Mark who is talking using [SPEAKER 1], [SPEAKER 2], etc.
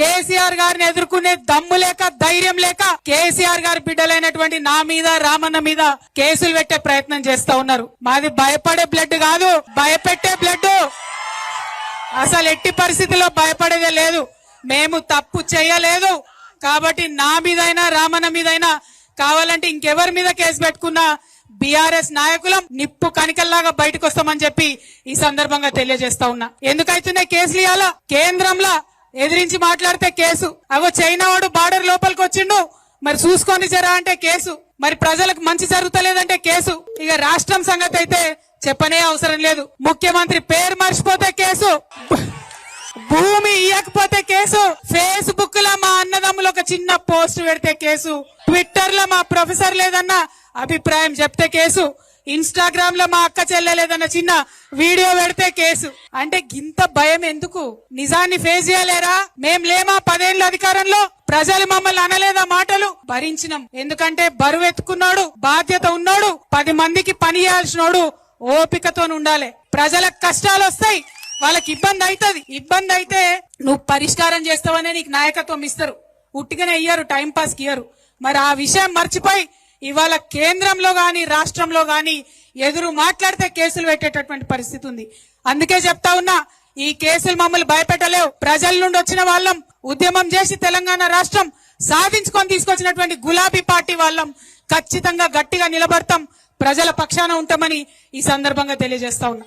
[SPEAKER 1] కేసీఆర్ గారిని ఎదుర్కొనే దమ్ము లేక ధైర్యం లేక కేసీఆర్ గారి బిడ్డలైనటువంటి నా మీద రామన్న మీద కేసులు పెట్టే ప్రయత్నం చేస్తా ఉన్నారు. మాది భయపడే బ్లడ్ కాదు భయపెట్టే బ్లడ్ అసలు ఎట్టి పరిస్థితిలో భయపడేదే లేదు. మేము తప్పు చేయలేదు. కాబట్టి నా మీదైనా రామన్న మీదైనా కావాలంటే ఇంకెవరి మీద కేసు పెట్టుకున్నా బీఆర్ఎస్ నాయకులం నిప్పు కనికల్లాగా బయటకు వస్తామని చెప్పి ఈ సందర్భంగా తెలియజేస్తా ఉన్నా. ఎందుకైతున్నాయి కేసులు ఇవాళ కేంద్రంలో ఎదిరించి మాట్లాడితే కేసు. అగో చైనా వాడు బార్డర్ లోపలికి వచ్చిండు. మరి చూసుకొని జరా అంటే కేసు. మరి ప్రజలకు మంచి జరుగుతలేదంటే కేసు. ఇక రాష్ట్రం సంగతి అయితే చెప్పనే అవసరం లేదు. ముఖ్యమంత్రి పేరు మర్చిపోతే కేసు. భూమి ఇయ్యకపోతే కేసు. ఫేస్బుక్లో మా అన్నదమ్ములు ఒక చిన్న పోస్ట్ పెడితే కేసు. ట్విట్టర్లో మా ప్రొఫెసర్ లేదన్న అభిప్రాయం చెప్తే కేసు. ఇన్స్టాగ్రామ్లో మా అక్క చెల్లెలేదన్న చిన్న వీడియో పెడితే కేసు. అంటే గింత భయం ఎందుకు? నిజాన్ని ఫేస్ చేయలేరా? మేం లేమా పదేళ్ళ అధికారంలో? ప్రజలు మమ్మల్ని అనలేదా మాటలు? భరించినాం. ఎందుకంటే బరువు ఎత్తుకున్నాడు బాధ్యత ఉన్నాడు పది మందికి పని చేయాల్సినోడు ఓపికతో ఉండాలి. ప్రజలకు కష్టాలు వస్తాయి వాళ్ళకి ఇబ్బంది అవుతుంది ఇబ్బంది అయితే నువ్వు పరిష్కారం చేస్తావనే నీకు నాయకత్వం ఇస్తారు. ఉట్టిగానే ఇయ్యరు టైం పాస్ ఇయ్యరు. మరి ఆ విషయం మర్చిపోయి ఇవాళ కేంద్రంలో కానీ రాష్ట్రంలో కానీ ఎదురు మాట్లాడితే కేసులు పెట్టేటటువంటి పరిస్థితి ఉంది. అందుకే చెప్తా ఉన్నా ఈ కేసులు మమ్మల్ని భయపెట్టలేవు. ప్రజల నుండి వచ్చిన వాళ్ళం ఉద్యమం చేసి తెలంగాణ రాష్ట్రం సాధించుకొని తీసుకొచ్చినటువంటి గులాబీ పార్టీ వాళ్ళం ఖచ్చితంగా గట్టిగా నిలబడతాం. ప్రజల పక్షాన ఉంటామని ఈ సందర్భంగా తెలియజేస్తా ఉన్నా.